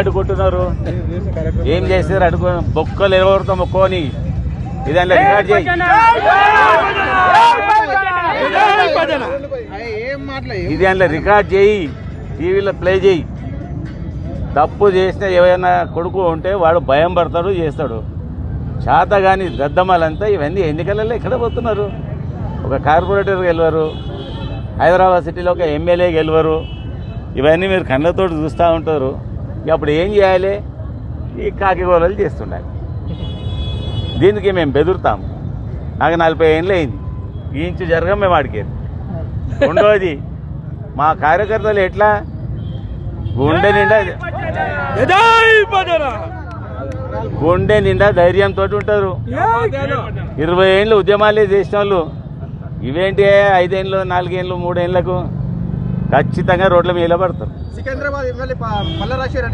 అడుగుంటున్నారు ఏం చేశారు అడుగు బొక్కలు ఎవరితో మొక్కోని. ఇదాన్ని రికార్డ్ చేయి. ఇది అందులో రికార్డ్ చేయి. టీవీలో ప్లే చేయి. తప్పు చేసిన ఏమైనా కొడుకు ఉంటే వాడు భయం పడతాడు చేస్తాడు. చేత కానీ దద్దమ్మలంతా ఇవన్నీ ఎన్నికలలో ఎక్కడ పోతున్నారు? ఒక కార్పొరేటర్ గెలవరు హైదరాబాద్ సిటీలో ఒక ఎమ్మెల్యే గెలవరు. ఇవన్నీ మీరు కళ్ళతో చూస్తూ ఉంటారు. అప్పుడు ఏం చేయాలి? ఈ కాకిగోళలు చేస్తుండాలి. దీనికి మేము బెదురుతాం నాకు నలభై ఏళ్ళు అయింది. ఇంచు జరగం మేము అడిగేది రెండోది మా కార్యకర్తలు ఎట్లా? గుండె నిండా గుండె నిండా ధైర్యంతో ఉంటారు. ఇరవై ఏళ్ళు ఉద్యమాలే చేసిన వాళ్ళు ఇవేంటి ఐదేళ్ళు నాలుగేళ్ళు మూడేళ్ళకు ఖచ్చితంగా రోడ్ల మీద పడతారు సికింద్రాబాద్ ఎమ్మెల్యే పల్లరాజశేఖర్